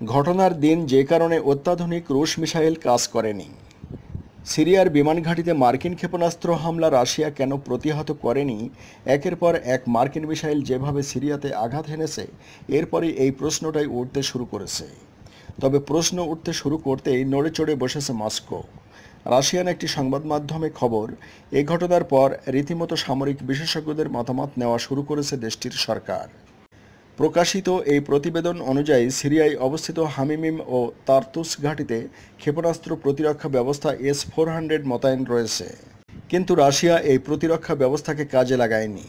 ঘটনার দিন যে কারণে অত্যাধুনিক রুশ মিসাইল কাজ করেনি। সিরিয়ার বিমান ঘাঁটিতে মার্কিন ক্ষেপণাস্ত্র হামলা রাশিয়া কেন প্রতিহত করেনি, একের পর এক মার্কিন মিসাইল যেভাবে সিরিয়াতে আঘাত হেনেছে, এরপরই এই প্রশ্নটাই উঠতে শুরু করেছে। তবে প্রশ্ন উঠতে শুরু করতেই নড়ে চড়ে বসেছে মস্কো। রাশিয়ান একটি সংবাদ মাধ্যমে খবর, এ ঘটনার পর রীতিমতো সামরিক বিশেষজ্ঞদের মতামত নেওয়া শুরু করেছে দেশটির সরকার। প্রকাশিত এই প্রতিবেদন অনুযায়ী সিরিয়ায় অবস্থিত হামিমিম ও তার্তুস ঘাঁটিতে ক্ষেপণাস্ত্র প্রতিরক্ষা ব্যবস্থা এস ফোর হান্ড্রেড মোতায়েন রয়েছে। কিন্তু রাশিয়া এই প্রতিরক্ষা ব্যবস্থাকে কাজে লাগায়নি।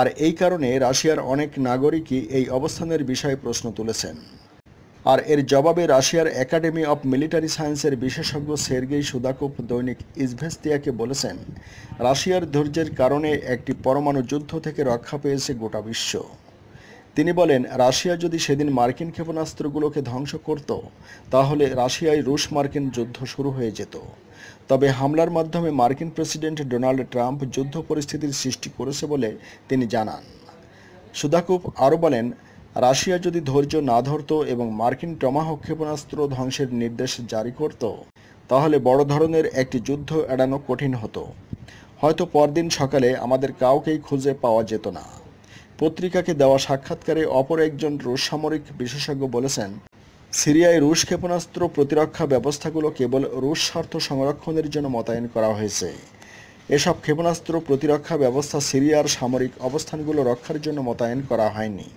আর এই কারণে রাশিয়ার অনেক নাগরিকই এই অবস্থানের বিষয়ে প্রশ্ন তুলেছেন। আর এর জবাবে রাশিয়ার একাডেমি অফ মিলিটারি সায়েন্সের বিশেষজ্ঞ সের্গেই সুদাকোভ দৈনিক ইজভেস্তিয়াকে বলেছেন, রাশিয়ার ধৈর্যের কারণে একটি পরমাণু যুদ্ধ থেকে রক্ষা পেয়েছে গোটা বিশ্ব। তিনি বলেন, রাশিয়া যদি সেদিন মার্কিন ক্ষেপণাস্ত্রগুলোকে ধ্বংস করত, তাহলে রাশিয়ায় রুশ মার্কিন যুদ্ধ শুরু হয়ে যেত। তবে হামলার মাধ্যমে মার্কিন প্রেসিডেন্ট ডোনাল্ড ট্রাম্প যুদ্ধ পরিস্থিতির সৃষ্টি করেছে বলে তিনি জানান। সুদাকুপ আরও বলেন, রাশিয়া যদি ধৈর্য না ধরত এবং মার্কিন টমাহক ক্ষেপণাস্ত্র ধ্বংসের নির্দেশ জারি করত, তাহলে বড় ধরনের একটি যুদ্ধ এড়ানো কঠিন হতো। হয়তো পরদিন সকালে আমাদের কাউকেই খুঁজে পাওয়া যেত না। পত্রিকাকে দেওয়া সাক্ষাৎকারে অপর একজন রুশ সামরিক বিশেষজ্ঞ বলেছেন, সিরিয়ায় রুশ ক্ষেপণাস্ত্র প্রতিরক্ষা ব্যবস্থাগুলো কেবল রুশ স্বার্থ সংরক্ষণের জন্য মোতায়েন করা হয়েছে। এসব ক্ষেপণাস্ত্র প্রতিরক্ষা ব্যবস্থা সিরিয়ার সামরিক অবস্থানগুলো রক্ষার জন্য মোতায়েন করা হয়নি।